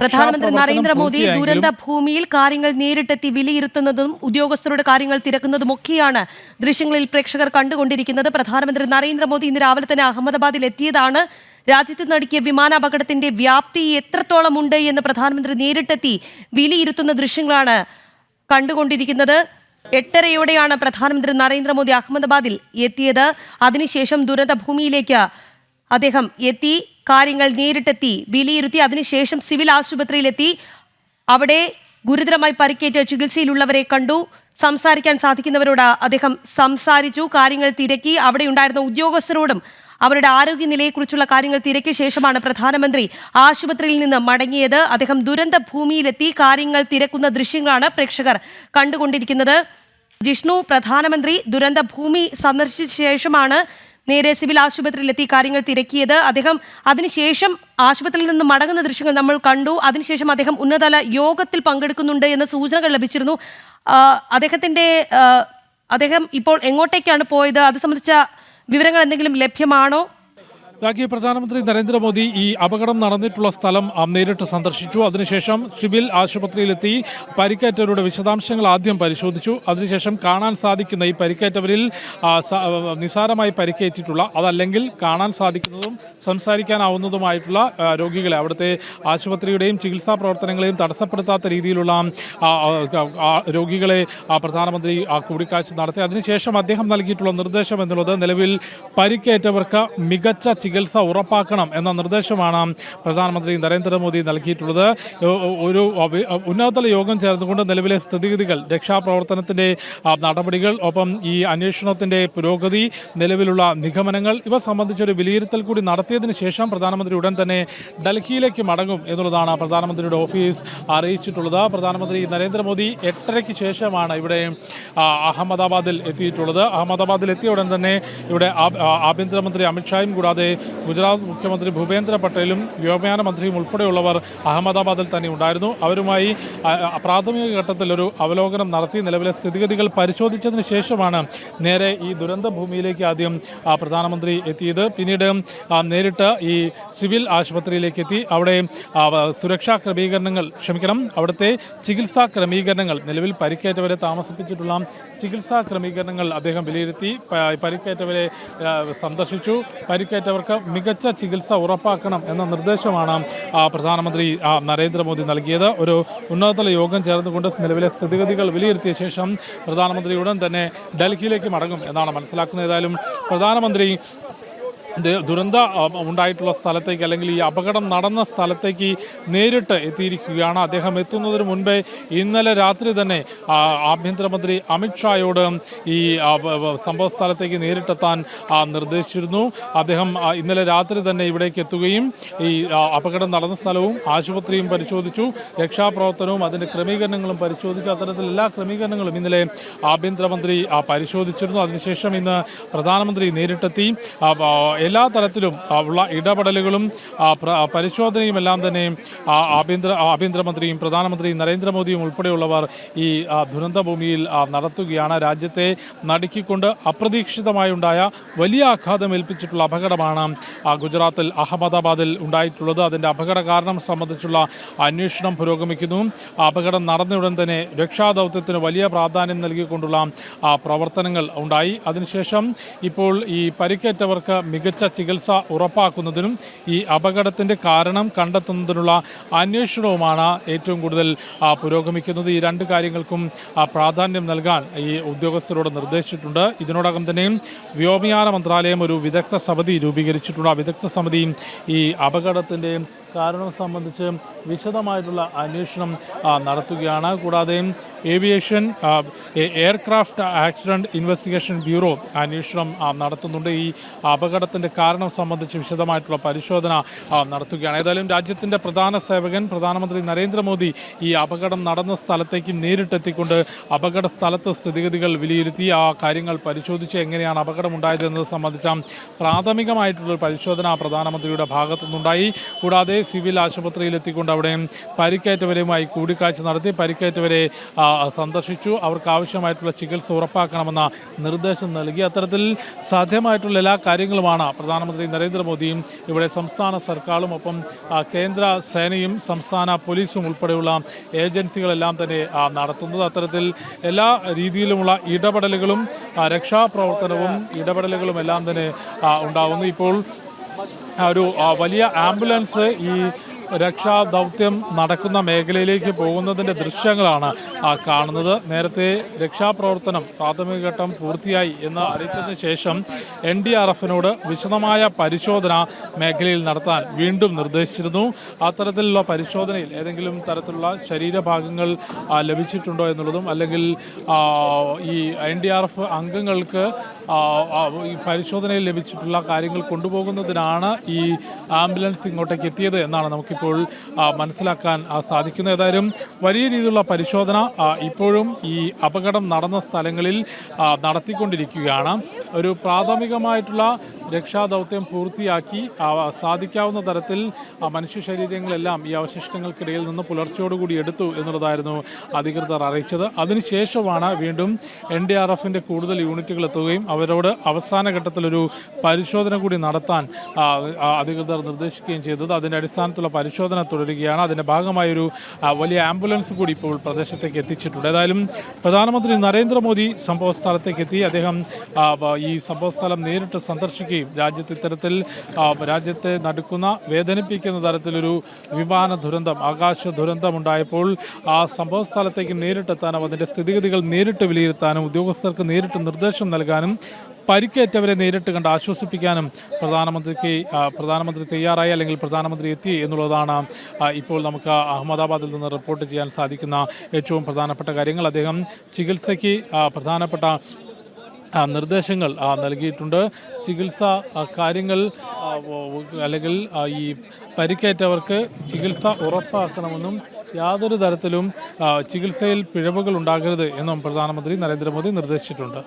പ്രധാനമന്ത്രി നരേന്ദ്രമോദി ദുരന്ത ഭൂമിയിൽ കാര്യങ്ങൾ നേരിട്ടെത്തി വിലയിരുത്തുന്നതും ഉദ്യോഗസ്ഥരുടെ കാര്യങ്ങൾ തിരക്കുന്നതും ഒക്കെയാണ് ദൃശ്യങ്ങളിൽ പ്രേക്ഷകർ കണ്ടുകൊണ്ടിരിക്കുന്നത്. പ്രധാനമന്ത്രി നരേന്ദ്രമോദി ഇന്ന് രാവിലെ തന്നെ അഹമ്മദാബാദിൽ എത്തിയതാണ്. രാജ്യത്ത് നടുക്കിയ വിമാനാപകടത്തിന്റെ വ്യാപ്തി എത്രത്തോളം ഉണ്ട് എന്ന് പ്രധാനമന്ത്രി നേരിട്ടെത്തി വിലയിരുത്തുന്ന ദൃശ്യങ്ങളാണ് കണ്ടുകൊണ്ടിരിക്കുന്നത്. എട്ടരയോടെയാണ് പ്രധാനമന്ത്രി നരേന്ദ്രമോദി അഹമ്മദാബാദിൽ എത്തിയത്. അതിനുശേഷം ദുരന്ത ഭൂമിയിലേക്ക് അദ്ദേഹം എത്തി കാര്യങ്ങൾ നേരിട്ടെത്തി വിലയിരുത്തി അതിനുശേഷം സിവിൽ ആശുപത്രിയിലെത്തി. അവിടെ ഗുരുതരമായി പരിക്കേറ്റ ചികിത്സയിലുള്ളവരെ കണ്ടു. സംസാരിക്കാൻ സാധിക്കുന്നവരോട് അദ്ദേഹം സംസാരിച്ചു. കാര്യങ്ങൾ തിരക്കി. അവിടെ ഉണ്ടായിരുന്ന ഉദ്യോഗസ്ഥരോടും അവരുടെ ആരോഗ്യനിലയെക്കുറിച്ചുള്ള കാര്യങ്ങൾ തിരക്കിയ ശേഷമാണ് പ്രധാനമന്ത്രി ആശുപത്രിയിൽ നിന്ന് മടങ്ങിയത്. അദ്ദേഹം ദുരന്ത ഭൂമിയിലെത്തി. കാര്യങ്ങൾ തിരക്കുന്ന ദൃശ്യങ്ങളാണ് പ്രേക്ഷകർ കണ്ടുകൊണ്ടിരിക്കുന്നത്. ജിഷ്ണു പ്രധാനമന്ത്രി ദുരന്ത ഭൂമി സന്ദർശിച്ച ശേഷമാണ് നേരെ സിവിൽ ആശുപത്രിയിലെത്തി കാര്യങ്ങൾ തിരക്കിയത്. അദ്ദേഹം അതിനുശേഷം ആശുപത്രിയിൽ നിന്ന് മടങ്ങുന്ന ദൃശ്യങ്ങൾ നമ്മൾ കണ്ടു. അതിനുശേഷം അദ്ദേഹം ഉന്നതതല യോഗത്തിൽ പങ്കെടുക്കുന്നുണ്ട് എന്ന സൂചനകൾ ലഭിച്ചിരുന്നു. അദ്ദേഹത്തിന്റെ അദ്ദേഹം ഇപ്പോൾ എങ്ങോട്ടേക്കാണ് പോയത്? അത് സംബന്ധിച്ച വിവരങ്ങൾ എന്തെങ്കിലും ലഭ്യമാണോ? രാജ്യ പ്രധാനമന്ത്രി നരേന്ദ്രമോദി ഈ അപകടം നടന്നിട്ടുള്ള സ്ഥലം നേരിട്ട് സന്ദർശിച്ചു. അതിനുശേഷം സിവിൽ ആശുപത്രിയിലെത്തി പരിക്കേറ്റവരുടെ വിശദാംശങ്ങൾ ആദ്യം പരിശോധിച്ചു. അതിനുശേഷം കാണാൻ സാധിക്കുന്ന ഈ പരിക്കേറ്റവരിൽ നിസാരമായി പരിക്കേറ്റിട്ടുള്ള അതല്ലെങ്കിൽ കാണാൻ സാധിക്കുന്നതും സംസാരിക്കാനാവുന്നതുമായിട്ടുള്ള രോഗികളെ അവിടുത്തെ ആശുപത്രിയുടെയും ചികിത്സാ പ്രവർത്തനങ്ങളെയും തടസ്സപ്പെടുത്താത്ത രീതിയിലുള്ള രോഗികളെ പ്രധാനമന്ത്രി കൂടിക്കാഴ്ച നടത്തി. അതിനുശേഷം അദ്ദേഹം നൽകിയിട്ടുള്ള നിർദ്ദേശം എന്നുള്ളത് നിലവിൽ പരിക്കേറ്റവർക്ക് മികച്ച ചികിത്സ ഉറപ്പാക്കണം എന്ന നിർദ്ദേശമാണ് പ്രധാനമന്ത്രി നരേന്ദ്രമോദി നൽകിയിട്ടുള്ളത്. ഒരു ഉന്നതതല യോഗം ചേർന്നുകൊണ്ട് നിലവിലെ സ്ഥിതിഗതികൾ രക്ഷാപ്രവർത്തനത്തിന്റെ നടപടികൾ ഒപ്പം ഈ അന്വേഷണത്തിന്റെ പുരോഗതി നിലവിലുള്ള നിഗമനങ്ങൾ ഇവ സംബന്ധിച്ചൊരു വിലയിരുത്തൽ കൂടി നടത്തിയതിന് ശേഷം പ്രധാനമന്ത്രി ഉടൻ തന്നെ ഡൽഹിയിലേക്ക് മടങ്ങും എന്നുള്ളതാണ് പ്രധാനമന്ത്രിയുടെ ഓഫീസ് അറിയിച്ചിട്ടുള്ളത്. പ്രധാനമന്ത്രി നരേന്ദ്രമോദി എട്ടരയ്ക്ക് ശേഷമാണ് ഇവിടെ അഹമ്മദാബാദിൽ എത്തിയിട്ടുള്ളത്. അഹമ്മദാബാദിൽ എത്തിയ ഉടൻ തന്നെ ഇവിടെ ആഭ്യന്തരമന്ത്രി അമിത്ഷായും കൂടാതെ ഗുജറാത്ത് മുഖ്യമന്ത്രി ഭൂപേന്ദ്ര പട്ടേലും വ്യോമയാന മന്ത്രിയും ഉൾപ്പെടെയുള്ളവർ അഹമ്മദാബാദിൽ തന്നെ ഉണ്ടായിരുന്നു. അവരുമായി പ്രാഥമിക ഘട്ടത്തിൽ ഒരു അവലോകനം നടത്തി നിലവിലെ സ്ഥിതിഗതികൾ പരിശോധിച്ചതിന് ശേഷമാണ് നേരെ ഈ ദുരന്ത ഭൂമിയിലേക്ക് ആദ്യം പ്രധാനമന്ത്രി എത്തിയത്. പിന്നീട് നേരിട്ട് ഈ സിവിൽ ആശുപത്രിയിലേക്ക് എത്തി. അവിടെ സുരക്ഷാ ക്രമീകരണങ്ങൾ ക്ഷമിക്കണം അവിടുത്തെ ചികിത്സാ ക്രമീകരണങ്ങൾ നിലവിൽ പരിക്കേറ്റവരെ താമസിപ്പിച്ചിട്ടുള്ള ചികിത്സാ ക്രമീകരണങ്ങൾ അദ്ദേഹം വിലയിരുത്തി. പരിക്കേറ്റവരെ സന്ദർശിച്ചു. പരിക്കേറ്റവർക്ക് മികച്ച ചികിത്സ ഉറപ്പാക്കണം എന്ന നിർദ്ദേശമാണ് പ്രധാനമന്ത്രി നരേന്ദ്രമോദി നൽകിയത്. ഒരു ഉന്നതതല യോഗം ചേർന്നുകൊണ്ട് നിലവിലെ സ്ഥിതിഗതികൾ വിലയിരുത്തിയ ശേഷം പ്രധാനമന്ത്രി ഉടൻ തന്നെ ഡൽഹിയിലേക്ക് മടങ്ങും എന്നാണ് മനസ്സിലാക്കുന്നത്. ഏതായാലും പ്രധാനമന്ത്രി ദുരന്ത ഉണ്ടായിട്ടുള്ള സ്ഥലത്തേക്ക് അല്ലെങ്കിൽ ഈ അപകടം നടന്ന സ്ഥലത്തേക്ക് നേരിട്ട് എത്തിയിരിക്കുകയാണ്. അദ്ദേഹം എത്തുന്നതിന് മുൻപേ ഇന്നലെ രാത്രി തന്നെ ആഭ്യന്തരമന്ത്രി അമിത്ഷായോട് ഈ സംഭവ സ്ഥലത്തേക്ക് നേരിട്ടെത്താൻ നിർദ്ദേശിച്ചിരുന്നു. അദ്ദേഹം ഇന്നലെ രാത്രി തന്നെ ഇവിടേക്ക് എത്തുകയും ഈ അപകടം നടന്ന സ്ഥലവും ആശുപത്രിയും പരിശോധിച്ചു. രക്ഷാപ്രവർത്തനവും അതിന്റെ ക്രമീകരണങ്ങളും പരിശോധിച്ചു. അത്തരത്തിൽ എല്ലാ ക്രമീകരണങ്ങളും ഇന്നലെ ആഭ്യന്തരമന്ത്രി പരിശോധിച്ചിരുന്നു. അതിനുശേഷം ഇന്ന് പ്രധാനമന്ത്രി നേരിട്ടെത്തി. എല്ലാ തരത്തിലും ഉള്ള ഇടപെടലുകളും പരിശോധനയും എല്ലാം തന്നെ ആഭ്യന്തര ആഭ്യന്തരമന്ത്രിയും പ്രധാനമന്ത്രി നരേന്ദ്രമോദിയും ഉൾപ്പെടെയുള്ളവർ ഈ ദുരന്തഭൂമിയിൽ ദുരന്ത ഭൂമിയിൽ നടത്തുകയാണ്. രാജ്യത്തെ നടുക്കിക്കൊണ്ട് അപ്രതീക്ഷിതമായുണ്ടായ വലിയ ആഘാതം ഏൽപ്പിച്ചിട്ടുള്ള അപകടമാണ് ഗുജറാത്തിൽ അഹമ്മദാബാദിൽ ഉണ്ടായിട്ടുള്ളത്. അതിന്റെ അപകട കാരണം സംബന്ധിച്ചുള്ള അന്വേഷണം പുരോഗമിക്കുന്നു. അപകടം നടന്നയുടൻ തന്നെ രക്ഷാദൗത്യത്തിന് വലിയ പ്രാധാന്യം നൽകിക്കൊണ്ടുള്ള പ്രവർത്തനങ്ങൾ ഉണ്ടായി. അതിനുശേഷം ഇപ്പോൾ ഈ പരിക്കേറ്റവർക്ക് മികച്ച ചികിത്സ ഉറപ്പാക്കുന്നതിനും ഈ അപകടത്തിന്റെ കാരണം കണ്ടെത്തുന്നതിനുള്ള അന്വേഷണവുമാണ് ഏറ്റവും കൂടുതൽ പുരോഗമിക്കുന്നത്. ഈ രണ്ട് കാര്യങ്ങൾക്കും പ്രാധാന്യം നൽകാൻ ഈ ഉദ്യോഗസ്ഥരോട് നിർദ്ദേശിച്ചിട്ടുണ്ട്. ഇതിനോടകം തന്നെ വ്യോമയാന മന്ത്രാലയം ഒരു വിദഗ്ധ സമിതി രൂപീകരിച്ചിട്ടുണ്ട്. ആ വിദഗ്ധ സമിതി ഈ അപകടത്തിന്റെ കാരണം സംബന്ധിച്ച് വിശദമായിട്ടുള്ള അന്വേഷണം നടത്തുകയാണ്. കൂടാതെ aviation aircraft accident investigation bureau അന്വേഷണം നടത്തുന്നുണ്ട്. ഈ അപകടത്തിന്റെ കാരണം സംബന്ധിച്ച് വിശദമായിട്ടുള്ള പരിശോധന നടത്തുകയാണ്. ഏതായാലും രാജ്യത്തിന്റെ പ്രധാന സേവകൻ പ്രധാനമന്ത്രി നരേന്ദ്രമോദി ഈ അപകടം നടന്ന സ്ഥലത്തേക്ക് നേരിട്ടെത്തിക്കൊണ്ട് അപകട സ്ഥലത്ത് സ്ഥിതിഗതികൾ വിലയിരുത്തി ആ കാര്യങ്ങൾ പരിശോധിച്ച് എങ്ങനെയാണ് അപകടം ഉണ്ടായത് എന്നത് സംബന്ധിച്ച പ്രാഥമികമായിട്ടുള്ള പരിശോധന പ്രധാനമന്ത്രിയുടെ ഭാഗത്തുനിന്നുണ്ടായി. കൂടാതെ സിവിൽ ആശുപത്രിയിൽ എത്തിക്കൊണ്ട് അവിടെ പരിക്കേറ്റവരുമായി കൂടിക്കാഴ്ച നടത്തി പരിക്കേറ്റവരെ സന്ദർശിച്ചു. അവർക്ക് ആവശ്യമായിട്ടുള്ള ചികിത്സ ഉറപ്പാക്കണമെന്ന നിർദ്ദേശം നൽകി. അത്തരത്തിൽ സാധ്യമായിട്ടുള്ള എല്ലാ കാര്യങ്ങളുമാണ് പ്രധാനമന്ത്രി നരേന്ദ്രമോദിയും ഇവിടെ സംസ്ഥാന സർക്കാരും ഒപ്പം കേന്ദ്ര സേനയും സംസ്ഥാന പോലീസും ഉൾപ്പെടെയുള്ള ഏജൻസികളെല്ലാം തന്നെ നടത്തുന്നത്. അത്തരത്തിൽ എല്ലാ രീതിയിലുമുള്ള ഇടപെടലുകളും രക്ഷാപ്രവർത്തനവും ഇടപെടലുകളും എല്ലാം തന്നെ ഉണ്ടാവുന്നു. ഇപ്പോൾ ഒരു ആ, വലിയ ആംബുലൻസ് ഈ രക്ഷാ ദൗത്യം നടക്കുന്ന മേഖലയിലേക്ക് പോകുന്നതിന്റെ ദൃശ്യങ്ങളാണ് കാണുന്നത്. നേരത്തെ രക്ഷാപ്രവർത്തനം പ്രാഥമിക ഘട്ടം പൂർത്തിയായി എന്ന് അറിയിച്ചതിന് ശേഷം എൻ ഡി ആർ എഫിനോട് വിശദമായ പരിശോധന മേഖലയിൽ നടത്താൻ വീണ്ടും നിർദ്ദേശിച്ചിരുന്നു. അത്തരത്തിലുള്ള പരിശോധനയിൽ ഏതെങ്കിലും തരത്തിലുള്ള ശരീരഭാഗങ്ങൾ ലഭിച്ചിട്ടുണ്ടോ എന്നുള്ളതും അല്ലെങ്കിൽ ഈ എൻ ഡി ആർ എഫ് അംഗങ്ങൾക്ക് ഈ പരിശോധനയിൽ ലഭിച്ചിട്ടുള്ള കാര്യങ്ങൾ കൊണ്ടുപോകുന്നതിനാണ് ഈ ആംബുലൻസ് ഇങ്ങോട്ടേക്ക് എത്തിയത് എന്നാണ് നമുക്കിപ്പോൾ ആ, മനസ്സിലാക്കാൻ ആ, സാധിക്കുന്നത് ഏതായാലും വലിയ രീതിയിലുള്ള പരിശോധന ഇപ്പോഴും ഈ അപകടം നടന്ന സ്ഥലങ്ങളിൽ നടത്തിക്കൊണ്ടിരിക്കുകയാണ്. ഒരു പ്രാഥമികമായിട്ടുള്ള രക്ഷാദൗത്യം പൂർത്തിയാക്കി സാധിക്കാവുന്ന തരത്തിൽ മനുഷ്യ ശരീരങ്ങളെല്ലാം ഈ അവശിഷ്ടങ്ങൾക്കിടയിൽ നിന്ന് പുലർച്ചയോടുകൂടി എടുത്തു എന്നുള്ളതായിരുന്നു അധികൃതർ അറിയിച്ചത്. അതിനുശേഷമാണ് വീണ്ടും എൻ ഡി ആർ എഫിന്റെ കൂടുതൽ യൂണിറ്റുകൾ എത്തുകയും അവരോട് അവസാന ഘട്ടത്തിലൊരു പരിശോധന കൂടി നടത്താൻ അധികൃതർ നിർദ്ദേശിക്കുകയും ചെയ്തത്. അതിന്റെ അടിസ്ഥാനത്തിലുള്ള പരിശോധന തുടരുകയാണ്. അതിന്റെ ഭാഗമായൊരു വലിയ ആംബുലൻസ് കൂടി ഇപ്പോൾ പ്രദേശത്തേക്ക് എത്തിച്ചിട്ടുണ്ട്. ഏതായാലും പ്രധാനമന്ത്രി നരേന്ദ്രമോദി സംഭവ സ്ഥലത്തേക്ക് എത്തി. അദ്ദേഹം ഈ സംഭവ സ്ഥലം നേരിട്ട് സന്ദർശിക്കുകയും രാജ്യത്ത് ഇത്തരത്തിൽ രാജ്യത്തെ നടുക്കുന്ന വേദനിപ്പിക്കുന്ന തരത്തിലൊരു വിമാന ദുരന്തം ആകാശ ദുരന്തം ഉണ്ടായപ്പോൾ ആ സംഭവ സ്ഥലത്തേക്ക് നേരിട്ടെത്താനും അതിന്റെ സ്ഥിതിഗതികൾ നേരിട്ട് വിലയിരുത്താനും ഉദ്യോഗസ്ഥർക്ക് നേരിട്ട് നിർദ്ദേശം നൽകാനും പരിക്കേറ്റവരെ നേരിട്ട് കണ്ട് ആശ്വസിപ്പിക്കാനും പ്രധാനമന്ത്രിക്ക് പ്രധാനമന്ത്രി തയ്യാറായി അല്ലെങ്കിൽ പ്രധാനമന്ത്രി എത്തി എന്നുള്ളതാണ് ഇപ്പോൾ നമുക്ക് അഹമ്മദാബാദിൽ നിന്ന് റിപ്പോർട്ട് ചെയ്യാൻ സാധിക്കുന്ന ഏറ്റവും പ്രധാനപ്പെട്ട കാര്യങ്ങൾ. അദ്ദേഹം ചികിത്സയ്ക്ക് പ്രധാനപ്പെട്ട നിർദ്ദേശങ്ങൾ നൽകിയിട്ടുണ്ട്. ചികിത്സ കാര്യങ്ങൾ അല്ലെങ്കിൽ ഈ പരിക്കേറ്റവർക്ക് ചികിത്സ ഉറപ്പാക്കണമെന്നും യാതൊരു തരത്തിലും ചികിത്സയിൽ പിഴവുകൾ ഉണ്ടാകരുത് എന്നും പ്രധാനമന്ത്രി നരേന്ദ്രമോദി നിർദ്ദേശിച്ചിട്ടുണ്ട്.